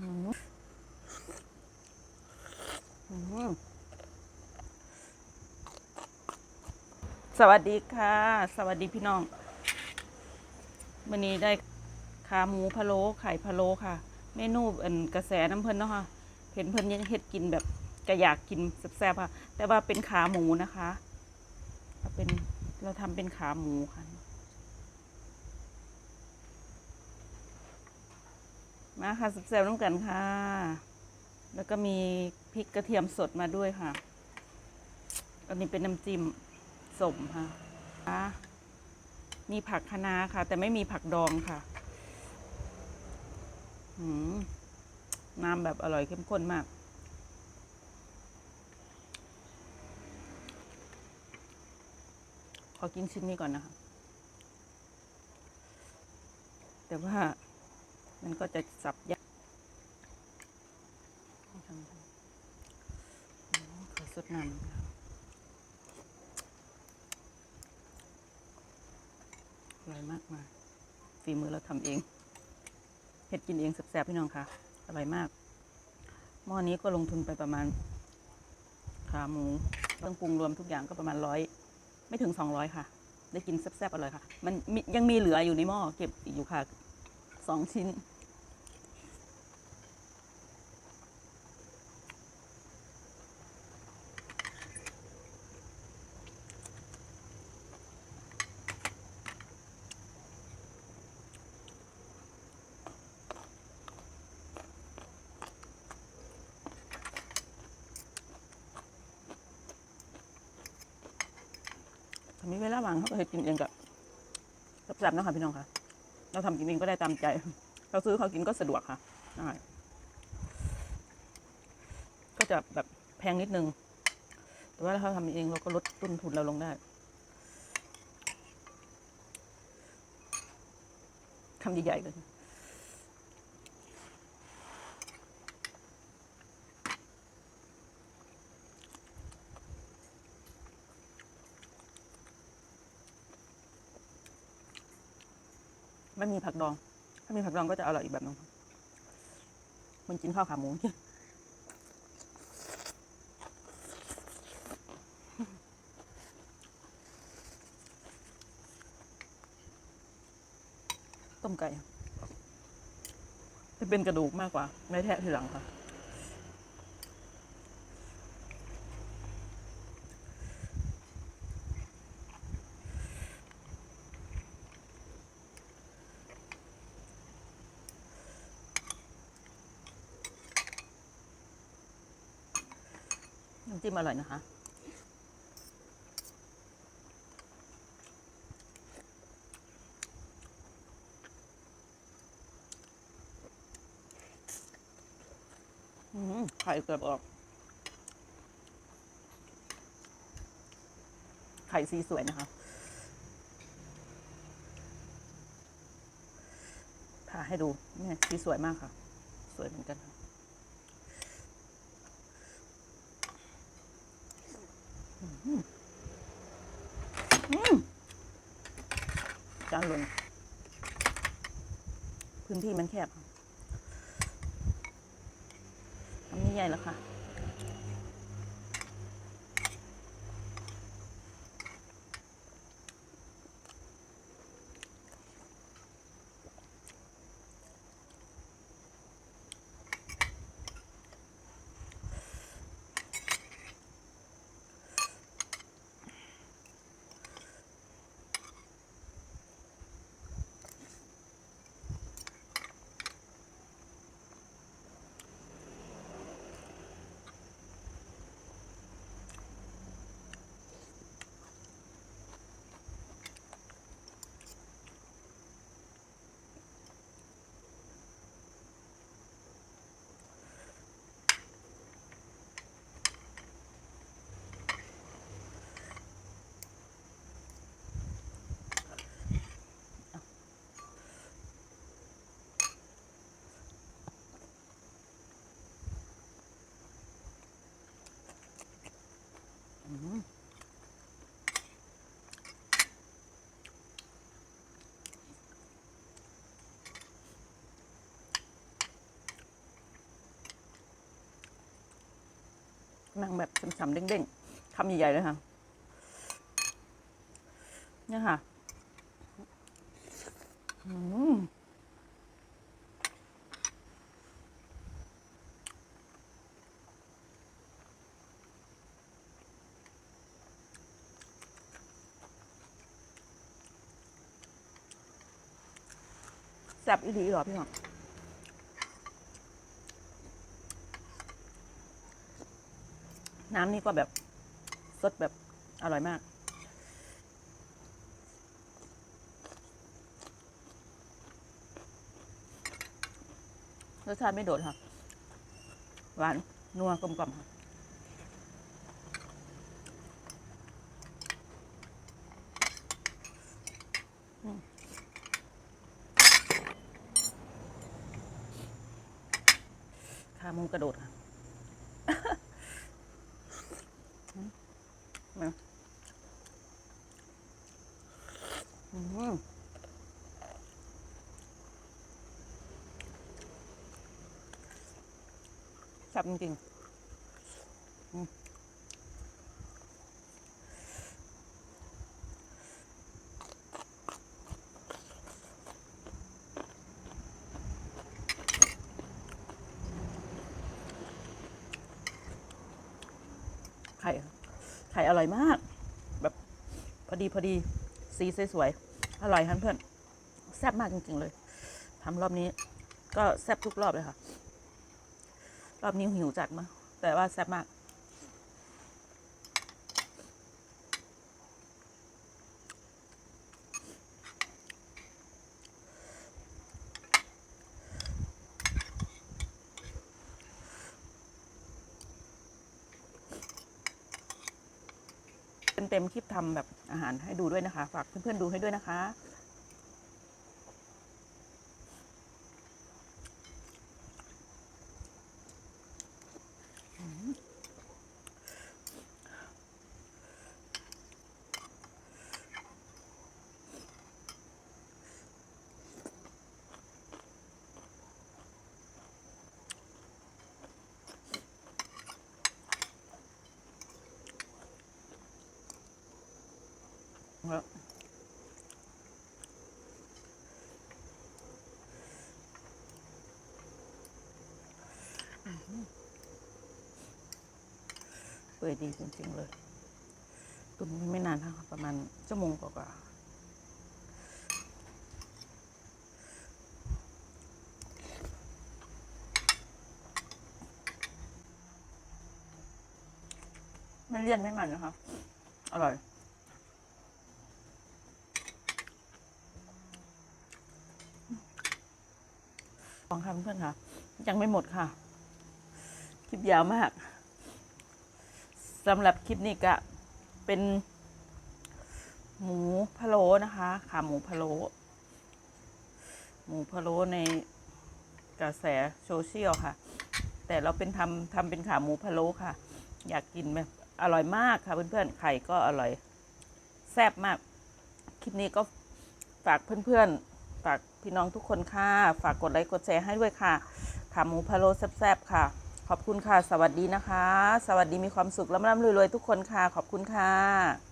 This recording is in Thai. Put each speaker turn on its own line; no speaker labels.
สวัสดีค่ะ สวัสดีพี่น้องวันนี้ได้ขาหมูพะโล้ไข่พะโล้ค่ะ เมนูอันกระแสน้ำเพลินเนาะค่ะเห็นเพลินยังเฮ็ดกินแบบกระอยากกินแซ่บๆค่ะ แต่ว่าเป็นขาหมูนะคะ เป็นเราทำเป็นขาหมูค่ะ มาค่ะแซ่บๆน้ำกันค่ะ แล้วก็มีพริกกระเทียมสดมาด้วยค่ะ อันนี้เป็นน้ำจิ้มสมค่ะมีผักคะน้าค่ะ แต่ไม่มีผักดองค่ะน้ำแบบอร่อยเข้มข้นมาก ขอกินชิ้นนี้ก่อนนะคะ แต่ว่า มันก็จะสับยากขอสดน้ำอร่อยมากมาฝีมือเราทำเองเผ็ดกินเองแซ่บๆพี่น้องค่ะ อร่อยมาก หม้อนี้ก็ลงทุนไปประมาณ ขาหมูเครื่องปรุงรวมทุกอย่างก็ประมาณร้อยไม่ถึงสองร้อยค่ะ ได้กินแซ่บๆอร่อยค่ะ มันยังมีเหลืออยู่ในหม้อเก็บอยู่ค่ะ สองชิ้น มีเวลาว่างเขาก็ให้กินเองกับแซ่บๆเนาะค่ะพี่น้องค่ะ เราทำกินเองก็ได้ตามใจ เราซื้อเขากินก็สะดวกค่ะก็จะแบบแพงนิดนึง แต่ว่าถ้าเราทำเองเราก็ลดต้นทุนเราลงได้คำใหญ่ๆเลย ม่มีผักดอง ถ้ามีผักดองก็จะอร่อยอีกแบบนึงมันกินข้าวขาหมูต้มไก่จะเป็นกระดูกมากกว่า ไม่แทะทีหลังค่ะ น้ำจิ้มอร่อยนะคะอืมไข่เกือบออก ไข่สีสวยนะคะผ่าให้ดูเนี่ยสีสวยมากค่ะ สวยเหมือนกันค่ะอืมอืม จานลง พื้นที่มันแคบทำนี่ใหญ่แล้วค่ะ นั่งแบบช้ำๆเด้งๆคำใหญ่ๆเลยค่ะเนี่ยค่ะอืมแซ่บอีหลีเหรอพี่หม น้ำนี่ก็แบบสดแบบอร่อยมาก รสชาติไม่โดดค่ะ หวาน นัวกลมกล่อมค่ะขามูกระโดดค่ะ อืม มาอืมแซ่บจริงๆอืมไข่ค่ะ ไข่อร่อยมาก แบบพอดีพอดีสีสวยๆอร่อยครับเพื่อนแซ่บมากจริงๆเลยทำรอบนี้ ก็แซ่บทุกรอบเลยค่ะ รอบนี้หิวจัดมากแต่ว่าแซ่บมาก เต็มๆคลิปทำแบบอาหารให้ดูด้วยนะคะ ฝากเพื่อนๆดูให้ด้วยนะคะ เปื่อยดีจริงๆเลย ตุนไม่นานค่ะประมาณชั่วโมงกว่าๆไม่เลี่ยนไม่มันนะคะ อร่อยฟองค่ะเพื่อนค่ะ ยังไม่หมดค่ะ คลิปยาวมากสำหรับคลิปนี้ก็เป็น หมูพะโล้นะคะขาหมูพะโล้หมูพะโล้ในกระแสโซเชียลค่ะ แต่เราเป็นทำทำเป็นขาหมูพะโล้ค่ะ อยากกินแบบอร่อยมากค่ะเพื่อนๆไข่ก็อร่อยแซ่บมาก คลิปนี้ก็ฝากเพื่อนๆ ฝากพี่น้องทุกคนค่ะ ฝากกดไลค์กดแชร์ให้ด้วยค่ะขาหมูพะโล้แซ่บๆค่ะ ขอบคุณค่ะ สวัสดีนะคะ สวัสดีมีความสุขร่ำๆรวยๆทุกคนค่ะ ขอบคุณค่ะ